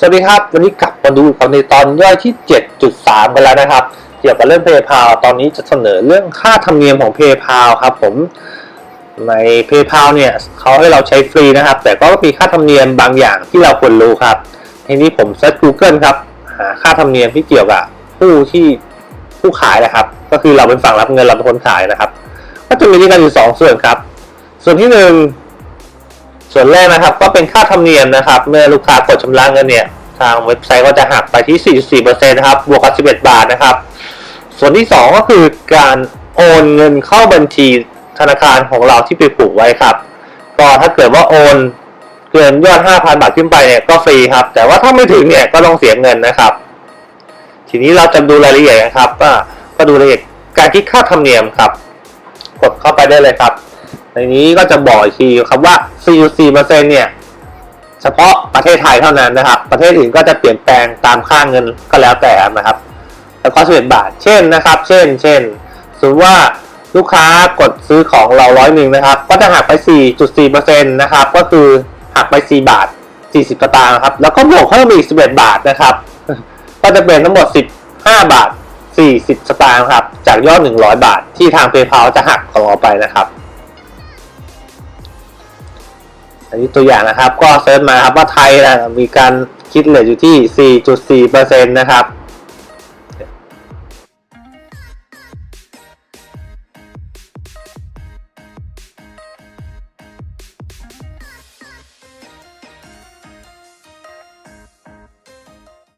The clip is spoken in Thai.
สวัสดีครับ วันนี้กลับมาดูกันในตอนย่อยที่ 7.3 กันแล้วนะครับ เกี่ยวกับเรื่อง PayPal ตอนนี้จะเสนอเรื่องค่าธรรมเนียมของ PayPal ครับผม ใน PayPal เนี่ยเขาให้เราใช้ฟรีนะครับ แต่ก็มีค่าธรรมเนียมบางอย่างที่เราควรรู้ครับ ทีนี้ผมเซิร์ช Google ครับ หาค่าธรรมเนียมที่เกี่ยวกับผู้ที่ผู้ขายนะครับ ก็คือเราเป็นฝั่งรับเงินเราเป็นคนขายนะครับ ก็จะมีด้วยกันอยู่สองส่วนครับ ส่วนที่หนึ่ง ส่วนแรกนะครับก็เป็นค่าธรรมเนียมนะครับ เมื่อลูกค้ากดชำระเงินเนี่ยทางเว็บไซต์ก็จะหักไปที่ 44%นะครับบวกกับ 11 บาทนะครับ ส่วนที่ 2 ก็คือการโอนเงินเข้าบัญชีธนาคารของเราที่ไปผูกไว้ครับ ก็ถ้าเกิดว่าโอนเกินยอด 5,000 บาทขึ้นไปเนี่ยก็ฟรีครับ แต่ว่าถ้าไม่ถึงเนี่ยก็ต้องเสียเงินนะครับ ทีนี้เราจะดูรายละเอียดนะครับก็ดูรายละเอียดการคิดค่าธรรมเนียมครับ กดเข้าไปได้เลยครับ ในนี้ก็จะบอกอีกทีครับว่า44%เปอร์เซ็นเนี่ย เฉพาะประเทศไทยเท่านั้นนะครับ ประเทศอื่นก็จะเปลี่ยนแปลงตามค่าเงินก็แล้วแต่นะครับ แล้วก็11บาท เช่นนะครับ เช่น เช่น สมมติว่าลูกค้ากดซื้อของเราร้อยหนึ่งนะครับ ก็จะหักไป 4.4%นะครับ ก็คือหักไป 4 บาท 40สตางค์ครับ แล้วก็บวกเพิ่มอีก 11 บาทนะครับ ก็จะเป็นทั้งหมด 15 บาท 40สตางค์ครับ จากยอด 100 บาทที่ทาง PayPal จะหักของเราไปนะครับ อันนี้ตัวอย่างนะครับ ก็เซิร์ชมาครับว่าไทยนะมีการคิดเลทอยู่ที่ 4.4%นะครับ